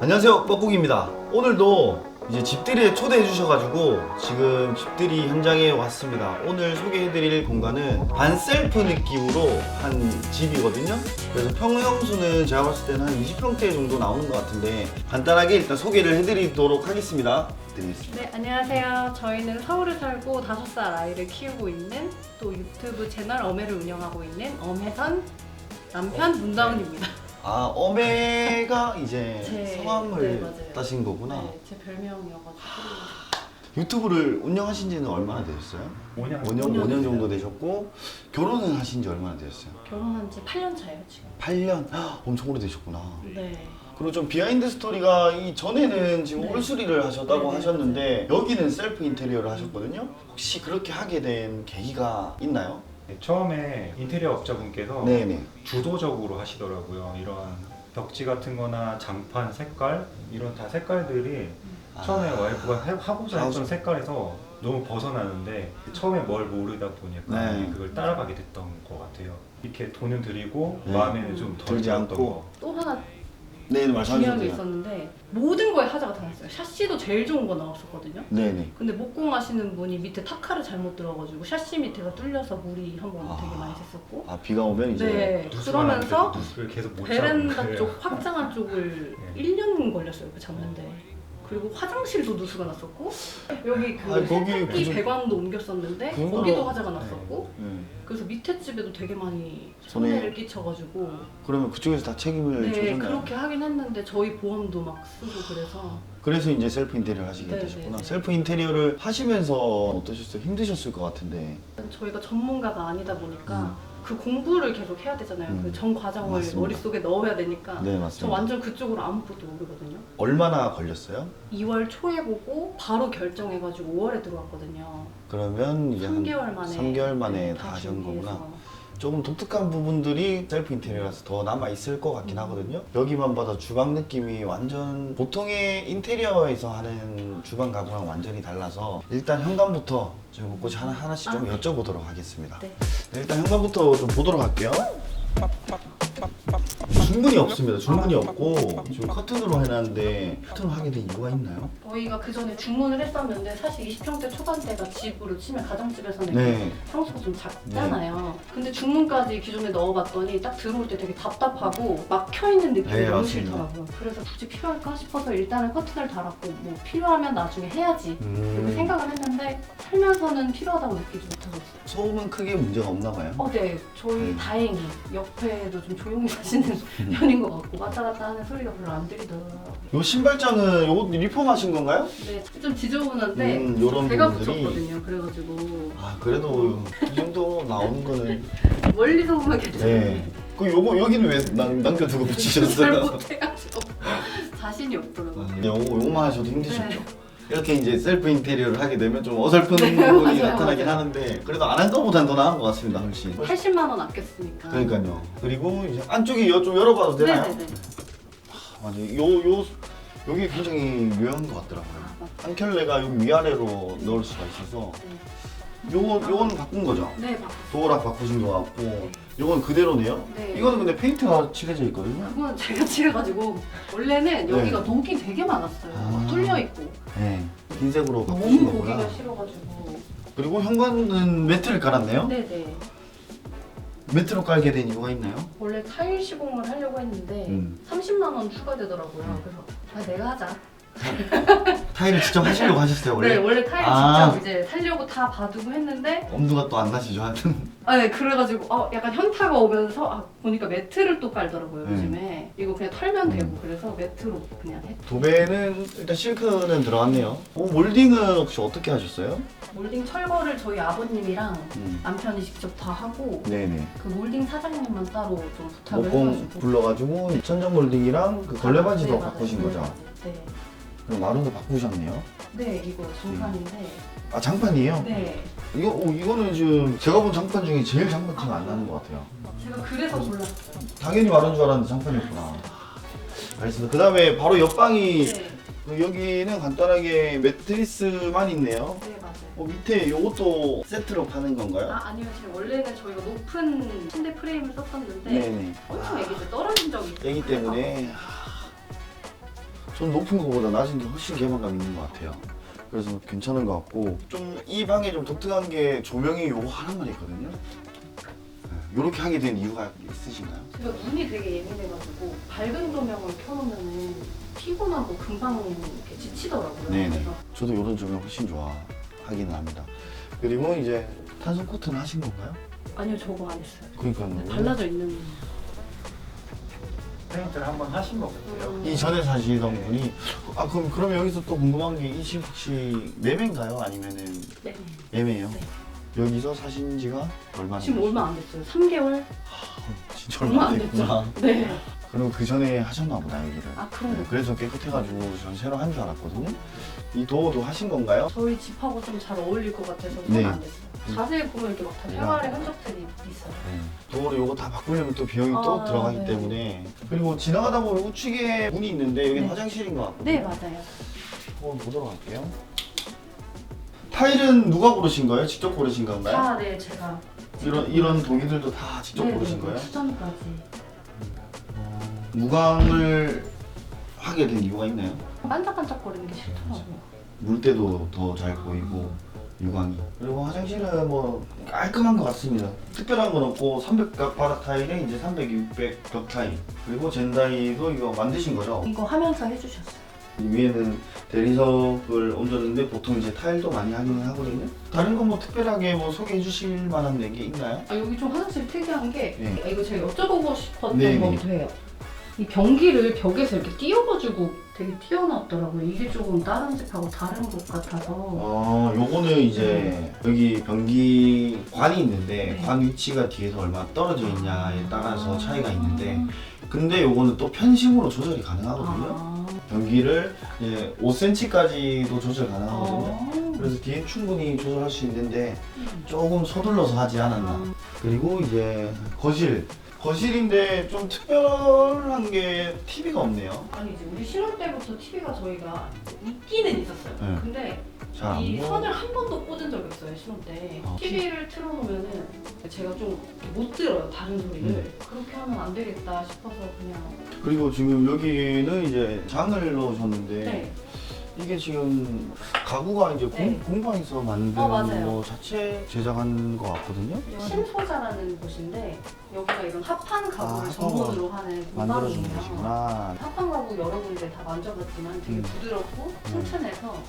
안녕하세요 뻐꾸기입니다. 오늘도 이제 집들이에 초대해 주셔가지고 지금 집들이 현장에 왔습니다. 오늘 소개해드릴 공간은 반셀프 느낌으로 한 집이거든요. 그래서 평형수는 제가 봤을 때는 한 20평대 정도 나오는 것 같은데 간단하게 일단 소개를 해드리도록 하겠습니다. 드리겠습니다. 네, 안녕하세요. 저희는 서울에 살고 5살 아이를 키우고 있는 또 유튜브 채널 어메를 운영하고 있는 어메선 남편 문다운입니다. 아 어메가 이제 제- 성함을 네, 맞아요. 따신 거구나 네, 제 별명이어가지고 유튜브를 운영하신 지는 얼마나 되셨어요? 5년 5년, 5년 5년 정도 되셨고 결혼은 하신 지 얼마나 되셨어요? 결혼한 지 8년 차예요, 지금. 8년? 엄청 오래되셨구나. 네. 그리고 좀 비하인드 스토리가 이 전에는 지금 네. 올수리를 하셨다고 네, 네, 하셨는데 여기는 셀프 인테리어를 하셨거든요. 혹시 그렇게 하게 된 계기가 있나요? 네, 처음에 인테리어 업자분께서 네네. 주도적으로 하시더라고요. 이런 벽지 같은 거나 장판 색깔 이런 다 색깔들이 처음에 아. 와이프가 해- 하고자 하고자- 했던 색깔에서 너무 벗어나는데 처음에 뭘 모르다 보니까 네. 그걸 따라가게 됐던 것 같아요. 이렇게 돈은 들이고 네. 마음에는 좀 덜 들지 않고. 거. 또 하나 네, 중요한 게. 있었는데 모든 거에 하자가 다 났어요. 샤시도 제일 좋은 거 나왔었거든요. 네 네. 근데 목공 하시는 분이 밑에 타카를 잘못 들어가지고 샤시 밑에가 뚫려서 물이 한 번 되게 많이 샜었고 아 비가 오면 이제 네, 그러면서 나는데 누수를 계속 못 베란다. 쪽 확장한 쪽을 네. 1년 걸렸어요 그 잡는데 그리고 화장실도 누수가 났었고 여기 그 아니, 거기 세탁기 그- 배관도 옮겼었는데 그 거기도 화재가 났었고 네. 그래서 밑에 집에도 되게 많이 손해- 손해를 끼쳐가지고 그러면 그쪽에서 다 책임을 네 져줬나요? 그렇게 하긴 했는데 저희 보험도 막 쓰고 그래서 그래서 이제 셀프 인테리어를 하시게 네, 되셨구나. 네, 네. 셀프 인테리어를 하시면서 어떠셨어요? 힘드셨을 것 같은데. 저희가 전문가가 아니다 보니까 음. 그 공부를 계속 해야 되잖아요 음. 그 전 과정을 맞습니다. 머릿속에 넣어야 되니까 네저 맞습니다. 완전 그쪽으로 아무것도 모르거든요 얼마나 걸렸어요? 2월 초에 보고 바로 결정해가지고 5월에 들어왔거든요. 그러면 이제 한 3개월 만에 3개월 만에 네, 다 하신 준비해서. 거구나. 조금 독특한 부분들이 셀프 인테리어라서 더 남아 있을 것 같긴 음. 하거든요. 여기만 봐도 주방 느낌이 완전 보통의 인테리어에서 하는 주방 가구랑 완전히 달라서 일단 현관부터 좀 곳곳이 하나 하나씩 좀 아, 네. 여쭤보도록 하겠습니다. 네. 네, 일단 현관부터 좀 보도록 할게요. 중문이 없습니다. 중문이 없고 지금 커튼으로 해놨는데 커튼을 하게 된 이유가 있나요? 저희가 그 전에 주문을 했었는데 사실 20평대 초반대가 집으로 치면 가정집에서는 네. 평수가 좀 작잖아요. 근데 주문까지 기존에 넣어봤더니 딱 들어올 때 되게 답답하고 막혀 있는 느낌이 네, 너무 맞습니다. 싫더라고요. 그래서 굳이 필요할까 싶어서 일단은 커튼을 달았고 뭐 필요하면 나중에 해야지 이렇게 음, 생각을 했는데 살면서는 필요하다고 느끼지 못하고 있어요. 소음은 크게 문제가 없나 봐요. 어, 네. 저희 음. 다행히 옆에도 좀 조용히 사시는 편인 것 같고 왔다 갔다 하는 소리가 별로 안 들리더라고요. 요 신발장은 요거 리폼하신 건가요? 네, 좀 지저분한데 음, 요런 제가 부분들이. 붙였거든요. 그래가지고 아 그래도 이 정도 나오는 거는 멀리서 보면 괜찮아요. 네. 그 요거 여기는 왜 남, 남겨두고 잘 붙이셨어요? 못해가지고 자신이 없더라고요. 아, 요거 요거만 하셔도 힘드셨죠? 네. 이렇게 이제 셀프 인테리어를 하게 되면 좀 어설픈 네, 부분이 맞아요, 나타나긴 맞아요. 하는데 그래도 안한 거보단 더 나은 것 같습니다 훨씬 80만 원 아꼈으니까. 그러니까요 그리고 이제 안쪽이 여- 좀 열어봐도 되나요? 네네네. 맞아요 요, 요, 여기 굉장히 묘한 것 같더라고요 아, 맞- 한 켤레가 요 위아래로 넣을 수가 있어서 네. 요거, 요거는 바꾼 거죠? 네, 막 도어락 바꾸신 것 같고 요건 그대로네요? 네. 이거는 근데 페인트가 칠해져 있거든요 그건 제가 칠해가지고 원래는 여기가 녹이 되게 많았어요. 네. 아. 막 뚫려 있고 네 흰색으로 바꾸신 너무 거구나 보기가 싫어가지고. 그리고 현관은 매트를 깔았네요? 네네. 매트로 깔게 된 이유가 있나요? 원래 타일 시공을 하려고 했는데 음. 30만 원 추가되더라고요. 그래서 아 내가 하자. 타일을 직접 하시려고 하셨어요 원래? 네 원래 타일 아. 직접 이제 살려고 다 봐두고 했는데 엄두가 또 안 나시죠 하여튼 아 네 그래가지고 어, 약간 현타가 오면서 아, 보니까 매트를 또 깔더라고요 네. 요즘에 이거 그냥 털면 되고 음. 그래서 매트로 그냥 했. 도배는 일단 실크는 들어갔네요 어, 몰딩은 혹시 어떻게 하셨어요? 몰딩 철거를 저희 아버님이랑 음. 남편이 직접 다 하고 네네 그 몰딩 사장님만 따로 좀 부탁을 목공 해가지고 불러가지고 천정 몰딩이랑 그 걸레바지도 네, 바꾸신 맞아요. 거죠? 네. 그럼 마루도 바꾸셨네요 네 이거 장판인데 아 장판이에요? 네 이거, 어, 이거는 지금 제가 본 장판 중에 제일 장판 티가 안 나는 것 같아요 제가 그래서 골랐어요. 당연히 마루인 줄 알았는데 장판이었구나 알겠습니다 그 다음에 바로 옆방이 네. 여기는 간단하게 매트리스만 있네요. 네 맞아요. 어, 밑에 요것도 세트로 파는 건가요? 아 아니요 지금 원래는 저희가 높은 침대 프레임을 썼었는데 네네. 엄청 애기들 떨어진 적이 있어요. 애기 때문에 전 높은 것보다 낮은 게 훨씬 개방감 있는 것 같아요. 그래서 괜찮은 것 같고 좀 이 방에 좀 독특한 게 조명이 요거 하나만 있거든요. 이렇게 하게 된 이유가 있으신가요? 제가 눈이 되게 예민해가지고 밝은 조명을 켜놓으면은 피곤하고 금방 이렇게 지치더라고요. 네네. 그래서 저도 이런 조명 훨씬 좋아하기는 합니다. 그리고 이제 탄소 코트는 하신 건가요? 아니요 저거 안 했어요. 그러니까요. 발라져 있는 페인트를 한번 하신 거거든요. 이 전에 사시던 분이 아 그럼 그러면 여기서 또 궁금한 게 이 집 혹시 매매인가요? 아니면은 네. 매매예요? 네. 여기서 사신 지가 얼마나 지금 얼마 안 됐어요. 3개월? 진짜 얼마 안 됐구나. 네. 그리고 그 전에 하셨나 보다 여기를. 아 그런 거. 그래서 깨끗해가지고 전 새로 한 줄 알았거든요. 이 도어도 하신 건가요? 저희 집하고 좀 잘 어울릴 것 같아서 네. 손안 됐어요. 자세히 보면 이렇게 막다 생활의 흔적들이 있어요. 도어를 요거 다 바꾸려면 또 비용이 또 아, 들어가기 네. 때문에 그리고 지나가다 보면 우측에 문이 있는데 여기 는 네. 화장실인 것 같거든요. 네 맞아요. 한번 보도록 할게요. 타일은 누가 고르신 거예요? 직접 고르신 건가요? 다네 제가 이런 이런 동이들도 다 직접 네, 고르신 네, 거예요? 수전까지. 무광을 하게 된 이유가 있나요? 반짝반짝거리는 게 싫더라고요. 물 때도 더 잘 보이고 유광이 그리고 화장실은 뭐 깔끔한 것 같습니다 특별한 건 없고 300각 바닥 타일에 이제 300, 600 벽 타일 그리고 젠다이도 이거 만드신 거죠? 이거 하면서 해주셨어요. 위에는 대리석을 얹었는데 보통 이제 타일도 많이 하긴 하거든요 다른 건 뭐 특별하게 뭐 소개해 주실 만한 게 있나요? 아, 여기 좀 화장실 특이한 게 네. 아, 이거 제가 여쭤보고 싶었던 네, 네. 거기도 해요. 이 변기를 벽에서 이렇게 띄워가지고 되게 튀어나왔더라고요. 이게 조금 다른 집하고 다른 것 같아서. 어, 요거는 이제 여기 변기 관이 있는데 네. 관 위치가 뒤에서 얼마 떨어져 있냐에 따라서 차이가 있는데 근데 요거는 또 편식으로 조절이 가능하거든요. 아. 변기를 이제 5cm까지도 조절 가능하거든요. 아. 그래서 뒤에 충분히 조절할 수 있는데 음. 조금 서둘러서 하지 않았나. 아. 그리고 이제 거실. 거실인데 좀 특별한 게 TV가 없네요. 아니 이제 우리 신혼 때부터 TV가 저희가 있기는 있었어요. 네. 근데 잘 안 이 보여. 선을 한 번도 꽂은 적이 없어요 신혼 때. 아. TV를 틀어놓으면은 제가 좀 못 들어요 다른 소리를. 음. 그렇게 하면 안 되겠다 싶어서 그냥. 그리고 지금 여기는 이제 장을 넣으셨는데 네. 이게 지금 가구가 이제 네. 공, 공방에서 만든 어, 맞아요. 거 자체 제작한 거 같거든요. 신소자라는 곳인데 여기가 이런 합판 가구를 아, 전문으로 하는 만들어준 공방이에요. 곳이구나. 합판 가구 여러 군데 다 만져봤지만 되게 음. 부드럽고 튼튼해서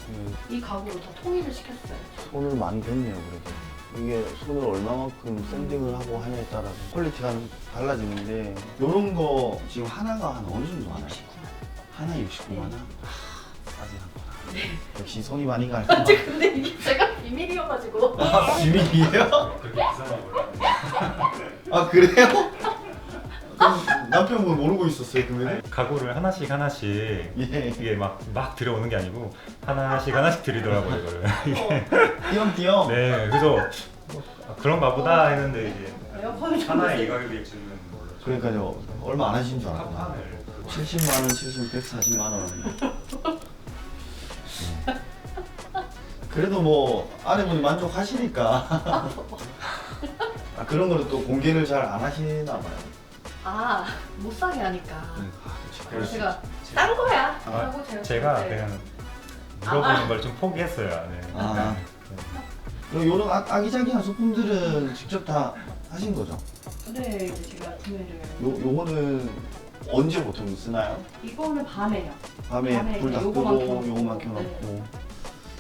그이 가구로 다 통일을 시켰어요. 손을 많이 댔네요, 그래도. 이게 손을 얼마만큼 샌딩을 하고 하냐에 따라서 퀄리티가 달라지는데 이런 거 지금 하나가 한 어느 정도 하나요? 하나 69만 원? 싸지 않구나. 역시 손이 많이 갈 거. 근데 이게 제가 비밀이어가지고 아, 비밀이에요? 그렇게. 아 그래요? 그럼 남편분 모르고 있었어요 그러면? 가구를 하나씩 하나씩 예. 이게 막 막 들여오는 게 아니고 하나씩 하나씩 들이더라고요 이거를. 띄엄띄엄. 네, 그래서 뭐, 아, 그런가 보다 했는데 이제 에어컨을 좀 하나에 이 가격일 줄은 몰랐죠. 그러니까요 얼마 안 하신 줄 알았구나. 합판을 70만 원, 70, 140만 원. 네. 그래도 뭐 아내분이 만족하시니까. 아, 그런 거를 또 공개를 잘 안 하시나 봐요. 아 못 사게 하니까 아, 그렇죠. 그래서 제가 딴 거야 아, 하고 제가 제가 그때 그냥 물어보는 걸 좀 포기했어요. 네. 아. 그리고 이런 아, 아기자기한 소품들은 직접 다 하신 거죠? 네 이제 제가 구매를 요, 요거는 언제 보통 쓰나요? 이거는 밤에요. 밤에 밤에 불 다 끄고 요거만 켜놓고. 요거만 켜놓고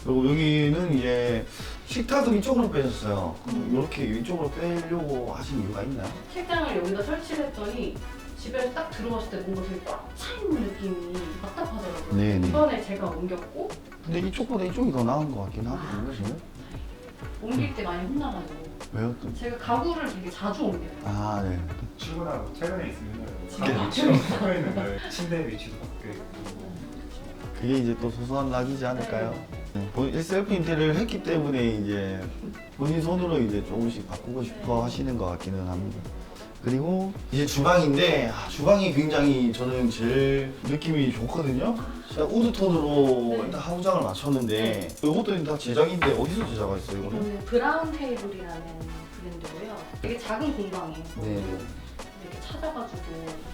그리고 여기는 이제 식탁을 이쪽으로 빼셨어요 이렇게 이쪽으로 빼려고 하신 이유가 있나요? 책장을 여기다 설치를 했더니 집에 딱 들어왔을 때 뭔가 되게 꽉 차 있는 느낌이 답답하더라고요. 네네. 이번에 제가 옮겼고 근데 이쪽보다 이쪽이 더 나은 것 같긴 하거든요 지금 옮길 때 많이 혼나가지고 왜요 또? 제가 가구를 되게 자주 옮겨요. 아 네. 출근하고 최근에 있으면 지금 가구 위치가 바뀌어 있는 거예요. 침대 위치도 바뀌어 있고. 그게 이제 또 소소한 낙이지 않을까요? 네. 본인 셀프 인테리어를 했기 때문에 이제 본인 손으로 이제 조금씩 바꾸고 싶어 하시는 것 같기는 합니다 그리고 이제 주방인데 아, 주방이 굉장히 저는 제일 느낌이 좋거든요. 진짜 우드 톤으로 네. 일단 하부장을 맞췄는데 이것도 다 제작인데 어디서 제작가 있어요 이거는? 이거는 브라운 테이블이라는 브랜드고요. 되게 작은 공방이에요. 네. 찾아가지고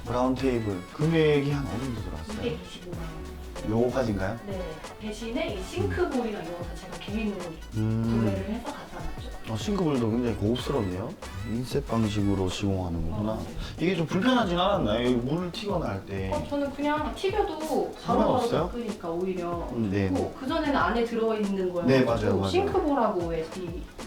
브라운 테이블 금액이 한 어느 정도 들어왔어요? 225만 원. 요거까지인가요? 네. 대신에 이 싱크볼이랑 이거 다 제가 개인으로 음. 구매를 해서 갖다 놨죠. 어, 싱크볼도 굉장히 고급스럽네요. 인셋 방식으로 시공하는 거구나. 어, 이게 좀 불편하진 않았나요? 여기 물을 튀거나 할 때. 어, 저는 그냥 튀겨도 바로바로 상관없어요? 닦으니까 오히려 음, 네. 네. 그 전에는 안에 들어있는 거여서 네, 맞아요, 맞아요. 싱크볼하고 이,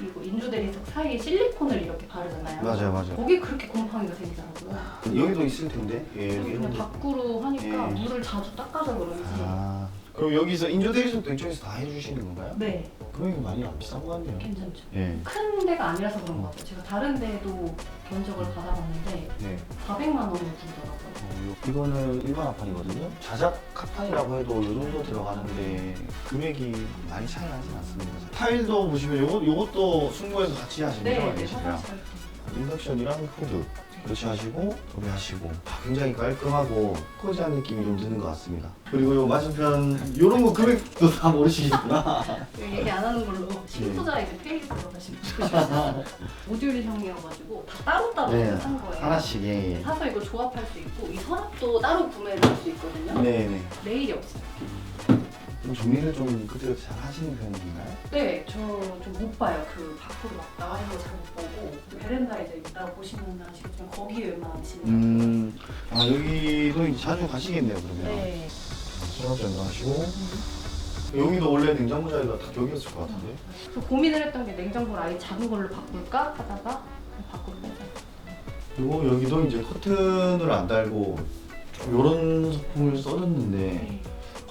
이거 인조 대리석 사이에 실리콘을 이렇게 바르잖아요. 맞아요, 맞아요. 거기 그렇게 곰팡이가 생기더라고요. 여기도 있을 텐데. 예, 여기 그냥. 밖으로 하니까 예. 물을 자주 닦아서 그런지. 아. 그럼 여기서 인조 대리석 도 이쪽에서 다 해주시는 건가요? 네, 금액이 많이 안 비싼 것 같네요. 괜찮죠. 예. 큰 데가 아니라서 그런 것 같아요. 제가 다른 데도 견적을 받아봤는데 네. 400만 원을 주더라고요. 어, 요- 이거는 일반 합판이거든요. 자작 합판이라고 해도 이 정도 들어가는데 금액이 많이 차이 나진 않습니다. 타일도 보시면 요거, 요것도 승부해서 같이 하시는 네, 거죠? 네? 화장실 할 때. 인덕션이랑 후드 그렇게 하시고 도배하시고 아, 굉장히 깔끔하고 코지한 느낌이 좀 드는 것 같습니다. 그리고 요 맞은편 요런 거 금액도 다 모르시겠구나. 이거 얘기 안 하는 걸로 신소자 이제 페이지 들어가시면 좋겠어요. 모듈형이어가지고 다 따로따로 네, 산 거예요. 하나씩 예. 사서 이거 조합할 수 있고 이 서랍도 따로 구매를 할 수 있거든요. 네네. 레일이 없어요. 좀 정리를 좀 그때 잘 하시는 편인가요? 네, 저 좀 못 봐요. 그 밖으로 막 나와 있는 거 잘 못 보고 베란다에 이제 있다 보시면 아시겠지만 거기에 웬만한 짐. 음, 아 여기도 이제 자주 가시겠네요 그러면. 네. 수납장도 하시고 여기도 원래 냉장고 자리가 다 여기였을 것 같은데. 그래서 고민을 했던 게 냉장고를 아예 작은 걸로 바꿀까 하다가 밖으로 빼자. 그리고 여기도 이제 커튼을 안 달고 좀 이런 소품을 써줬는데 네.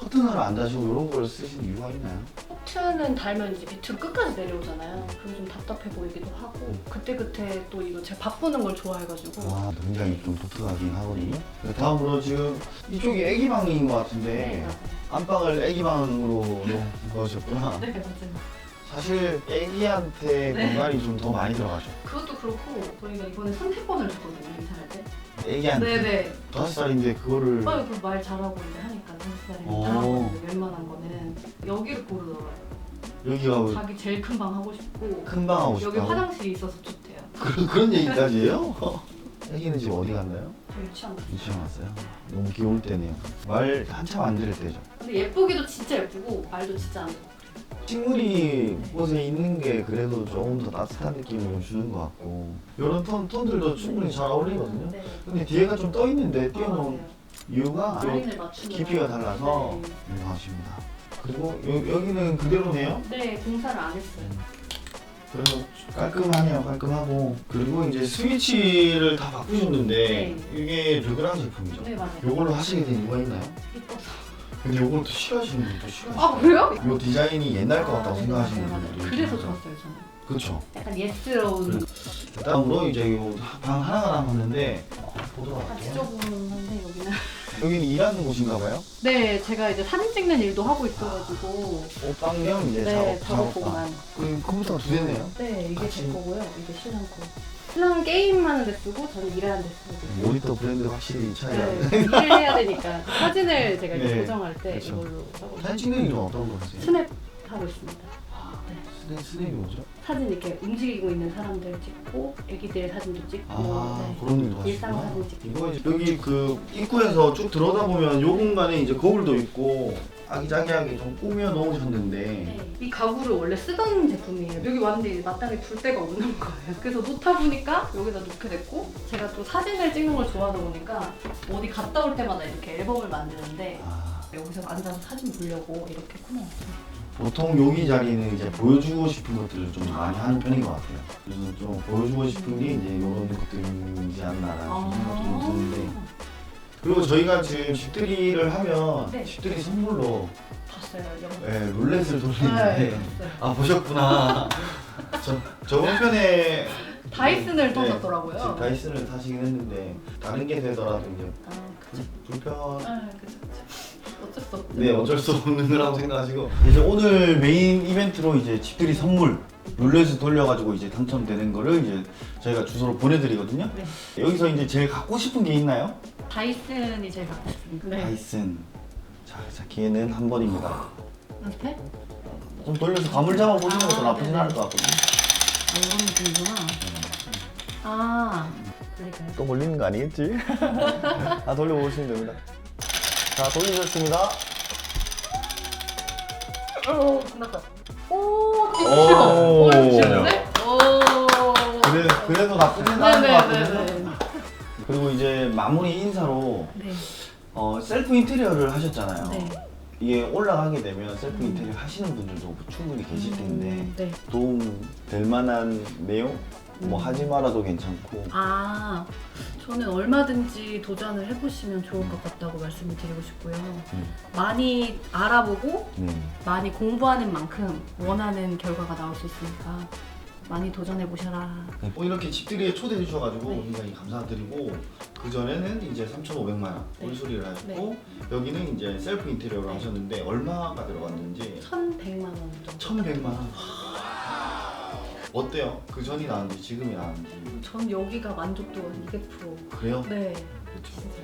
커튼을 안 다시고 이런 걸 쓰신 이유가 있나요? 포트는 달면 이제 밑으로 끝까지 내려오잖아요. 그럼 좀 답답해 보이기도 하고 그때 그때 또 이거 제가 바꾸는 걸 좋아해가지고 아, 굉장히 좀 독특하긴 하거든요. 네, 다음으로 지금 이쪽이 애기 방인 것 네, 같은데 맞아요. 안방을 애기 방으로 넣으셨구나. 네, 맞아요. 사실 애기한테 네. 공간이 좀 더 많이 들어가죠. 그것도 그렇고 저희가 이번에 선택권을 줬거든요 이사할 때. 애기한테 네네. 다섯 살인데 그거를 빨리 그말 잘하고 이제 하니까 다섯 살이면 오. 이제 웬만한 거는 여기를 고르더라고요. 여기가 자기 제일 큰 방 하고 싶고 큰방 하고 여기 싶다고 화장실이 있어서 좋대요. 그런, 그런 얘기까지 해요? 애기는 지금 어디 갔나요? 저 유치원. 유치원 왔어요. 너무 귀여울 때네요. 말 한참 안 들을 때죠. 근데 예쁘기도 진짜 예쁘고 말도 진짜 안 예쁘고. 식물이 곳에 있는 게 그래도 조금 더 따뜻한 느낌을 좀 주는 것 같고 이런 톤, 톤들도 충분히 잘 어울리거든요. 네. 근데 뒤에가 좀 떠 있는데 띄워놓은 아, 이유가 요 라인을 맞추는 깊이가 달라서 네. 유명하십니다. 그리고 요, 여기는 그대로네요. 네, 공사를 안 했어요. 그래서 깔끔하네요, 깔끔하고 그리고 이제 스위치를 다 바꾸셨는데 네. 이게 르그랑 제품이죠. 네, 맞아요. 요걸로 하시게 된 이유가 있나요? 예뻐서. 근데 요걸 또 싫어하시는 분도 싫어하시죠. 아, 그래요? 요 디자인이 옛날 것 같다고 아, 네, 생각하시는 분들도 맞아요. 그래서. 좋았어요, 저는. 그렇죠. 약간 예스러운. 다음으로 이제 요방 하나가 남았는데 어, 보도록 할게요. 지저분한데 여기는. 여기는 일하는 곳인가 봐요. 네, 제가 이제 사진 찍는 일도 하고 있어가지고. 옷방 겸 이제 네, 작업, 작업복만. 그 컴퓨터가 두 대네요. 네, 이게. 제 거고요. 이게 신랑 거. 신랑은 게임하는 데 쓰고 저는 일하는 데 쓰고. 모니터 브랜드 확실히 차이가 네. 일을 해야 되니까 사진을 제가 이제 네, 고정할 때 그렇죠. 이걸로 하고 사진 찍는 게좀 어떤 거 하세요? 스냅 하고 있습니다. 스냅, 스냅이 뭐죠? 사진 이렇게 움직이고 있는 사람들 찍고 애기들 사진도 찍고 아 네. 그런 일도 일상 하시구나. 사진 찍고 이거 이제 여기 그 입구에서 쭉 들어다 보면 요 공간에 이제 거울도 있고 아기자기하게 좀 꾸며 놓으셨는데 네. 이 가구를 원래 쓰던 제품이에요. 여기 왔는데 이제 마땅히 둘 데가 없는 거예요. 그래서 놓다 보니까 여기다 놓게 됐고 제가 또 사진을 찍는 걸 좋아하다 보니까 어디 갔다 올 때마다 이렇게 앨범을 만드는데 아, 여기서 앉아서 사진 보려고 이렇게 꾸며놨어요. 보통 여기 자리는 이제 보여주고 싶은 것들을 좀 많이 하는 편인 것 같아요. 그래서 좀 보여주고 싶은 게 이제 이런 것들이지 않나라는 아. 생각이 좀 드는데 그리고 저희가 지금 집들이를 하면 네. 집들이 선물로 봤어요. 영상. 네, 룰렛을 네, 돌리는데 봤어요. 아 보셨구나. 저 저번 편에 다이슨을 네, 터졌더라고요. 지금 다이슨을 사시긴 했는데 다른 게 되더라도 이제 아. 불편 아, 그쵸, 그쵸. 어쩔 수 없죠. 네 어쩔 수 없는 거라고 생각하시고 이제 오늘 메인 이벤트로 이제 집들이 선물 룰렛을 돌려가지고 이제 당첨되는 거를 이제 저희가 주소로 보내드리거든요. 네. 여기서 이제 제일 갖고 싶은 게 있나요? 다이슨이 제일 갖고 싶습니다. 네. 다이슨. 자, 자 기회는 한 번입니다. 이렇게? 좀 돌려서 감을 잡아 보시는 것도 아, 나쁘진 네네. 않을 것 같거든요. 아, 이런 느낌이구나. 아, 그러니까요. 또 몰리는 거 아니겠지? 다 돌려보시면 됩니다. 자 돌리셨습니다. 오, 끝났다. 오, 오. 오, 쉬운데? 오. 그래 그래도 나쁘진 않은 것 같거든요. 그리고 이제 마무리 인사로 네. 어, 셀프 인테리어를 하셨잖아요. 네. 이게 올라가게 되면 셀프 인테리어 하시는 분들도 충분히 계실 텐데 음, 네. 도움 될 만한 내용 뭐 하지 말아도 괜찮고 아, 저는 얼마든지 도전을 해보시면 좋을 것 같다고 말씀을 드리고 싶고요. 음. 많이 알아보고 네. 많이 공부하는 만큼 원하는 결과가 나올 수 있으니까 많이 도전해 보셔라. 어, 이렇게 집들이에 초대해 주셔가지고 네. 굉장히 감사드리고 그 전에는 이제 3,500만 원 네. 꿀소리를 하셨고 여기는 이제 셀프 인테리어를 하셨는데 얼마가 들어갔는지 1,100만 원 정도. 1,100만 원. 어때요? 그 전이 나은지 지금이 나은지 전 여기가 만족도가 200%. 그래요? 네.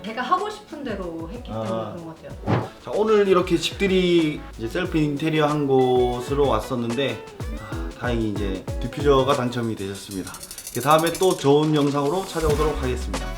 제가 하고 싶은 대로 했기 때문에 아. 그런 것 같아요. 자, 오늘 이렇게 집들이 이제 셀프 인테리어 한 곳으로 왔었는데 아, 다행히 이제 디퓨저가 당첨이 되셨습니다. 그 다음에 또 좋은 영상으로 찾아오도록 하겠습니다.